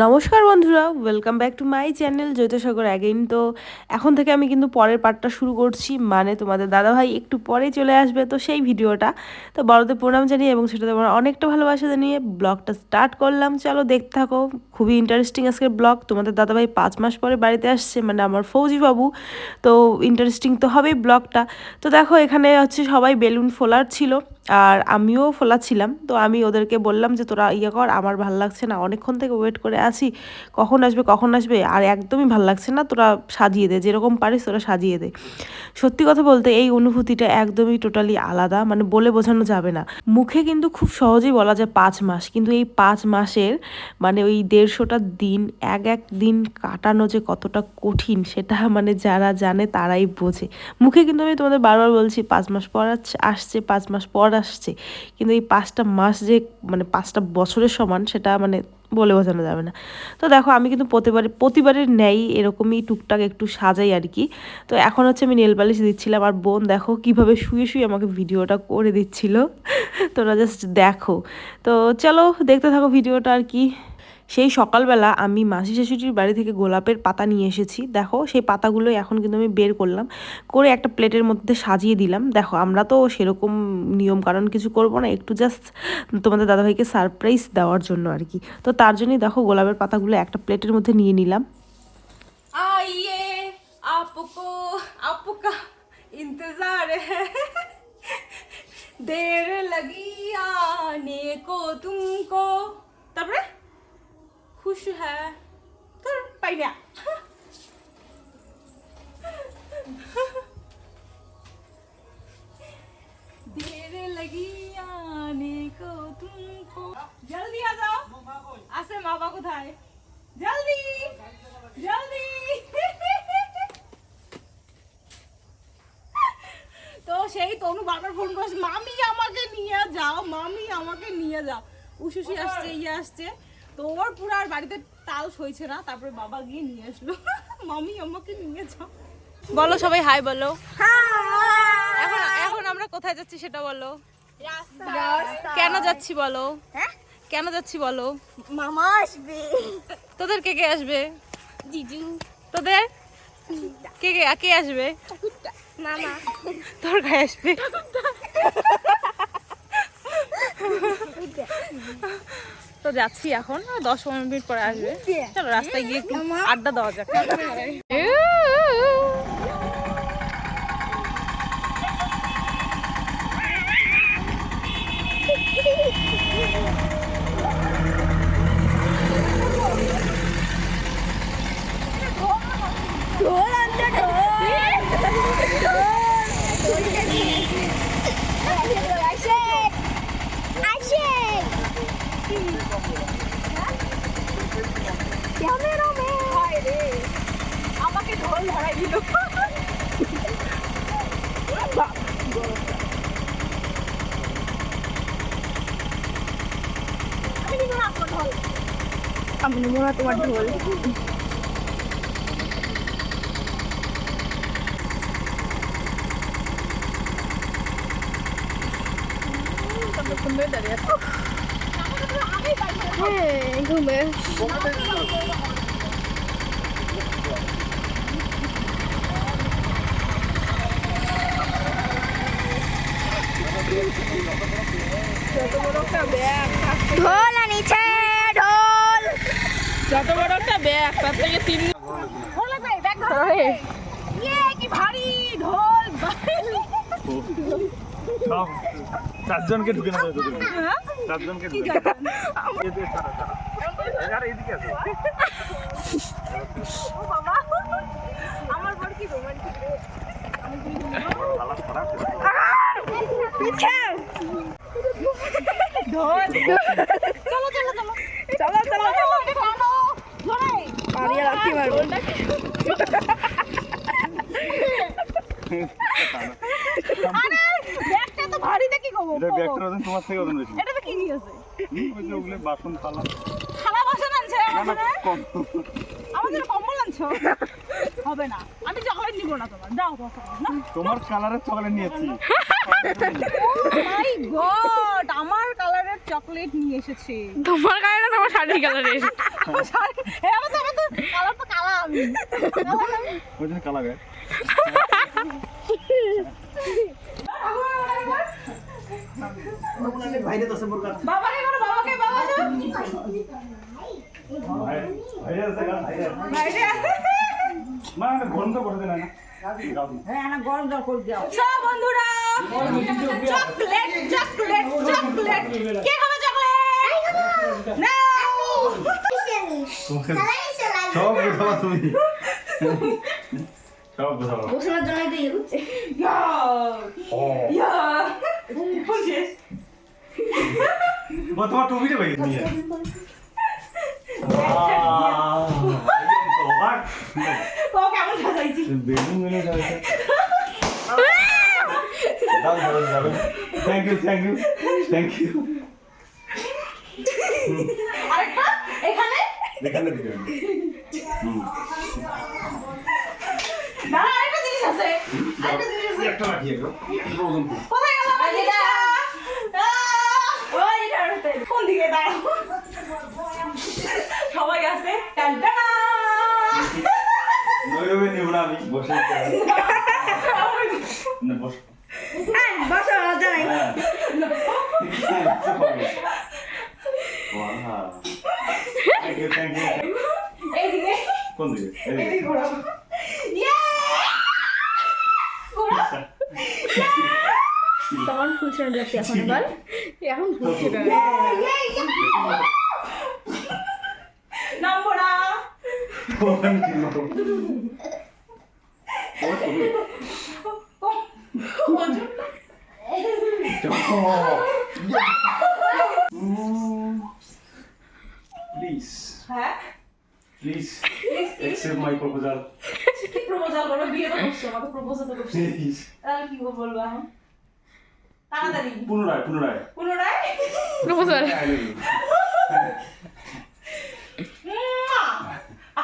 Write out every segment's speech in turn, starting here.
নমস্কার বন্ধুরা welcome back to my channel Jyotisagar again তো এখন থেকে আমি কিন্তু পরের পার্টটা শুরু করছি মানে তোমাদের দাদাভাই একটু পরে চলে আসবে, তো সেই ভিডিওটা। তো বড়দের প্রণাম জানিয়ে এবং সেটা তোমার অনেকটা ভালোবাসা জানিয়ে ব্লগটা স্টার্ট করলাম। চলো দেখতে থাকো, খুবই ইন্টারেস্টিং আজকের ব্লগ। তোমাদের দাদাভাই পাঁচ মাস পরে বাড়িতে আসছে মানে আমার ফৌজি বাবু। তো ইন্টারেস্টিং তো হবেই ব্লগটা। তো দেখো, এখানে হচ্ছে সবাই বেলুন ফোলার ছিল, আর আমিও ফোলাচ্ছিলাম। তো আমি ওদেরকে বললাম যে, তোরা ইয়ে কর, আমার ভালো লাগছে না। অনেকক্ষণ থেকে ওয়েট করে আছি, কখন আসবে কখন আসবে, আর একদমই ভালো লাগছে না তোরা সাজিয়ে দে, যেরকম পারিস তোরা সাজিয়ে দে। সত্যি কথা বলতে এই অনুভূতিটা একদমই টোটালি আলাদা মানে বলে বোঝানো যাবে না। মুখে কিন্তু খুব সহজেই বলা যায় পাঁচ মাস, কিন্তু এই পাঁচ মাসের মানে ওই দেড়শোটা দিন, এক এক দিন কাটানো যে কতটা কঠিন, সেটা মানে যারা জানে তারাই বোঝে। মুখে কিন্তু আমি তোমাদের বারবার বলছি, পাঁচ মাস পর আসছে, পাঁচ মাস পর আসছে, কিন্তু এই পাঁচটা মাস যে মানে পাঁচটা বছরের সমান, সেটা মানে বলে বোঝানো যাবে না। তো দেখো, আমি কিন্তু প্রতিবারে প্রতিবারের নেই এরকমই টুকটাক একটু সাজাই আর কি। তো এখন হচ্ছে আমি নেল পালিশ দিচ্ছিলাম আর বোন দেখো কীভাবে শুয়ে শুয়ে আমাকে ভিডিওটা করে দিচ্ছিল। তোরা জাস্ট দেখো। তো চলো, দেখতে থাকো ভিডিওটা আর কি। সেই সকালবেলা আমি মাসি শাশুড়ির বাড়ি থেকে গোলাপের পাতা নিয়ে এসেছি দেখো সেই পাতাগুলো এখন কিন্তু আমি বের করলাম করে একটা প্লেটের মধ্যে সাজিয়ে দিলাম দেখো আমরা তো সেরকম নিয়ম কারণ কিছু করব না একটু জাস্ট তোমাদের দাদাভাইকে সারপ্রাইজ দেওয়ার জন্য আর কি তো তার জন্যই দেখো গোলাপের পাতাগুলো একটা প্লেটের মধ্যে নিয়ে নিলাম आइए आपको आपका इंतजार है देर लगी आने को तुमको তারপরে খুশ হ্যাঁ তোর পাই না देर लगी आने को तुमको जल्दी आ जाओ আসে মা বাবা কোথায় জলদি জলদি তো সেই তনু বারবার ফোন করছে মামি আমাকে নিয়ে যাও মামি আমাকে নিয়ে যাও উশুসি আসছে ইয়ে আসছে তো ওর পুরো আর বাড়িতে তাল সইছে না তারপরে বাবা গিয়ে নিয়ে আসলো। মামি আমাকে নিয়ে যাও। বলো সবাই হাই বলো। এখন এখন আমরা কোথায় যাচ্ছি সেটা বলো। কেন যাচ্ছি বলো? কেন যাচ্ছি বলো? মামা আসবে। তোদের কে কে আসবে? জিজু। তোদের? কে কে কে আসবে? মামা। তোর গায়ে আসবে। তো যাচ্ছি এখন দশ পনেরো মিনিট পরে আসবে। চলো রাস্তায় গিয়ে একটু আড্ডা দেওয়া যাক ঢোল আনতে ঢোল আসে আসে ক্যামেরাম্যান হায় রে আমাকে ঢোল ধরাই দিল আমি নিব না আপনার ঢোল আমি নিব না তোমার ঢোল সুন্দর দাঁড়িয়ে আছে হ্যাঁ ঘুমে ঢোল আনিছে ঢোল। যত বড় একটা ব্যাগ তার থেকে তিন কি ভারী ঢোল। চারজনকে ঢুকে নেবে তোদের চারজনকে ঢুকে। এদিকে বাবা আমার বড় কি রোমান্টিক চলো চলো চলো। চলো চলো। চলো চলো ধরে পারিয়ে রাখতে পারব আরে ব্যাগটা তো ভারী দেখি গো এটা ব্যাগটার ওজন তোমার থেকে ওজন বেশি। এটা তো কি নিয়েছে ওই যে ওগুলো? বাসন থালা। থালা বাসন আনছে না, না, আমাদের কম। আমাদের কম্বল আনছো? হবে না। আমি চকলেট নিব না তোমার। দাও না। তোমার কালারের চকলেট নিয়েছি। মাই গড আমার কালারের চকলেট নিয়ে এসেছে। তোমার গায়ে তোমার শাড়ির কালারের হ্যাঁ আমার তো আমার তো কালার তো কালা আমি। ওই জন্য কালা গায়ে বাবাকে করো বাবাকে বাবা যাও ভাইরে আছে বাইরে মা আমি গন্ধ করে দেন না সব বন্ধুরা চকলেট। চকলেট। চকলেট। কে খাবে চকলেট নাও সব বোঝাবা তুমি সব বোঝাবা গোসলের জন্য তো ইয়ে হচ্ছে ও তোমার টুপিটা ভাই নিয়ে thank you thank you thank you এখানে এখানে? না আরেকটা জিনিস আছে আরেকটা জিনিস আছে। একটা কোথায় গেল আমার জিনিসটা ওই এটা কোন দিকে দাঁড়াও। সবাই আছে? আমি। বসে বসো। হ্যাঁ কোন দিকে? এইদিকে। ঘোরাও। ইয়ে! যাচ্ছে এখন বল। এখন ফুলছে নামবো না কোন দিকে? ও, তুমি। Mm. Please, হ্যাঁ please accept my proposal. কি প্রপোজাল করো বিয়ে তো করছ আমাকে প্রপোজাল তো করছ. তাহলে কি বলব এখন তাড়াতাড়ি। পুনরায় পুনরায়। পুনরায়? প্রপোজাল!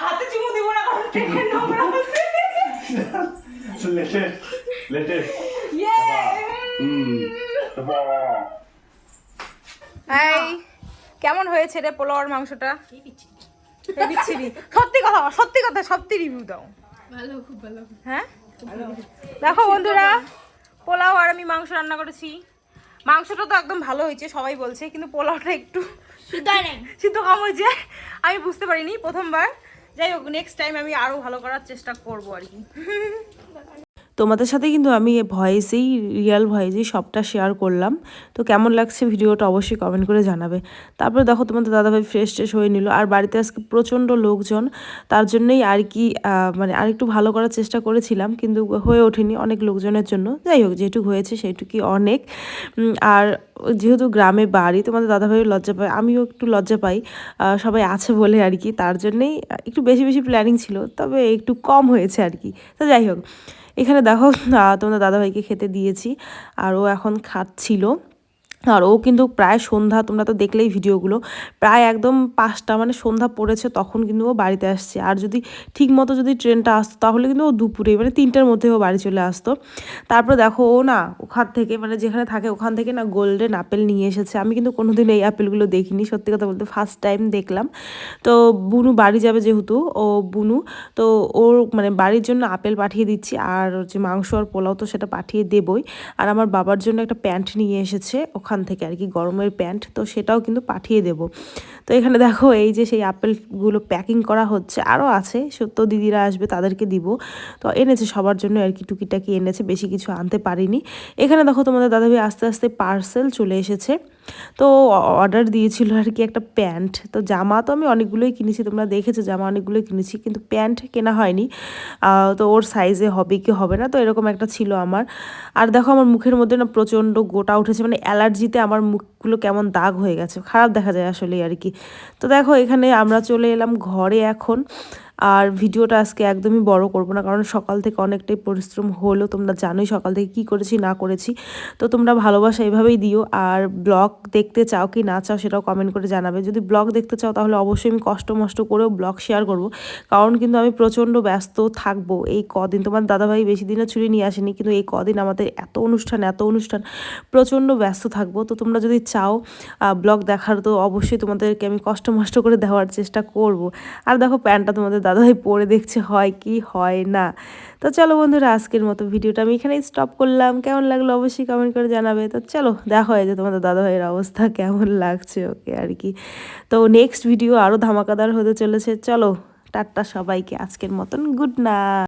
হাতে চুমু দিব না কারণ ট্রেনের নোংরা আছে Latest, latest. ইয়ে. এই কেমন হয়েছে রে পোলাওয়ার মাংসটা? বিচ্ছিরি। সত্যি কথা সত্যি কথা সত্যি রিভিউ দাও। ভালো খুব ভালো। হ্যাঁ? দেখো বন্ধুরা পোলাও আর আমি মাংস রান্না করেছি। মাংসটা তো একদম ভালো হয়েছে সবাই বলছে কিন্তু পোলাওটা একটু সিদ্ধ কম হয়েছে। আমি বুঝতে পারিনি প্রথমবার। যাই হোক নেক্সট টাইম আমি আরও ভালো করার চেষ্টা করব আর কি। তোমাদের সাথে কিন্তু আমি ভয়েসেই, রিয়েল ভয়েসেই সবটা শেয়ার করলাম। তো কেমন লাগছে ভিডিওটা অবশ্যই কমেন্ট করে জানাবে। তারপরে দেখো তোমাদের দাদাভাই ফ্রেশ ট্রেশ হয়ে নিল। আর বাড়িতে আজকে প্রচণ্ড লোকজন, তার জন্যই আর কি মানে আরেকটু ভালো করার চেষ্টা করেছিলাম, কিন্তু হয়ে ওঠেনি অনেক লোকজনের জন্য। যাই হোক, যেটুকু হয়েছে সেইটুকুই অনেক। আর যেহেতু গ্রামে বাড়ি, তোমাদের দাদাভাই লজ্জা পায়, আমিও একটু লজ্জা পাই। সবাই আছে বলে আর কি, তার জন্যেই একটু বেশি বেশি প্ল্যানিং ছিল, তবে একটু কম হয়েছে আর কি। তো যাই হোক এখানে দেখো তোমাদের দাদাভাইকে খেতে দিয়েছি আর ও এখন খাচ্ছিল। আর ও কিন্তু প্রায় সন্ধ্যা, তোমরা তো দেখলেই ভিডিওগুলো, প্রায় একদম পাঁচটা মানে সন্ধ্যা পড়েছে তখন কিন্তু ও বাড়িতে আসছে। আর যদি ঠিক মতো যদি ট্রেনটা আসতো, তাহলে কিন্তু ও দুপুরে মানে তিনটার মধ্যে ও বাড়ি চলে আসতো। তারপর দেখো ও না, ওখান থেকে মানে যেখানে থাকে ওখান থেকে না গোল্ডেন আপেল নিয়ে এসেছে। আমি কিন্তু কোনোদিন এই আপেলগুলো দেখিনি, সত্যি কথা বলতে ফার্স্ট টাইম দেখলাম। তো বুনু বাড়ি যাবে যেহেতু, ও বুনু, তো ওর মানে বাড়ির জন্য আপেল পাঠিয়ে দিচ্ছি, আর যে মাংস আর পোলাও তো সেটা পাঠিয়ে দেবই। আর আমার বাবার জন্য একটা প্যান্ট নিয়ে এসেছে, ওখান থেকে আর কি গরমের প্যান্ট, তো সেটাও কিন্তু পাঠিয়ে দেব। তো এখানে দেখো, এই যে সেই আপেলগুলো প্যাকিং করা হচ্ছে আরও আছে সত্য দিদিরা আসবে তাদেরকে দিব। তো এনেছে, সবার জন্য আর কি টুকিটাকি এনেছে, বেশি কিছু আনতে পারিনি। এখানে দেখো তোমাদের দাদাভাই আস্তে আস্তে পার্সেল চলে এসেছে। তো অর্ডার দিয়েছিল আর কি একটা প্যান্ট। তো জামা তো আমি অনেকগুলোই কিনেছি, তোমরা দেখেছ জামা অনেকগুলোই কিনেছি, কিন্তু প্যান্ট কেনা হয়নি। তো ওর সাইজে হবে কি হবে না, তো এরকম একটা ছিল আমার। আর দেখো আমার মুখের মধ্যে না প্রচণ্ড গোটা উঠেছে মানে অ্যালার্জিতে আমার মুখগুলো কেমন দাগ হয়ে গেছে, খারাপ দেখা যায় আসলে আর কি। তো দেখো এখানে আমরা চলে এলাম ঘরে এখন। আর ভিডিওটা আজকে একদমই বড় করব না, কারণ সকাল থেকে অনেকটাই পরিশ্রম হলো। তোমরা জানোই সকাল থেকে কি করেছি, না করেছি। তো তোমরা ভালোবাসা এভাবেই দিও, আর ব্লগ দেখতে চাও কি না চাও সেটাও কমেন্ট করে জানাবে। যদি ব্লগ দেখতে চাও তাহলে অবশ্যই আমি কষ্ট মষ্ট করেও ব্লগ শেয়ার করব, কারণ কিন্তু আমি প্রচণ্ড ব্যস্ত থাকব। এই কদিন তোমার দাদাভাই বেশি দিনও ছুটি নিয়ে আসেনি, কিন্তু এই কদিন আমাদের এত অনুষ্ঠান এত অনুষ্ঠান, প্রচণ্ড ব্যস্ত থাকব। তো তোমরা যদি চাও ব্লগ দেখার, তো অবশ্যই তোমাদেরকে আমি কষ্ট মষ্ট করে দেওয়ার চেষ্টা করব। আর দেখো প্যান্টটা তোমাদের দাদাভাই পড়ে দেখছে হয় কি, হয় না। তো চলো বন্ধুরা, আজকের মতো ভিডিওটা আমি এখানেই স্টপ করলাম। কেমন লাগল অবশ্যই কমেন্ট করে জানাবে। তো চলো, দেখা হয়ে যে তোমাদের দাদাভাইয়ের অবস্থা, কেমন লাগছে ওকে আর কি। তো নেক্সট ভিডিও আরও ধামাকাদার হতে চলেছে। চলো, টাটা সবাইকে, আজকের মতন গুড নাইট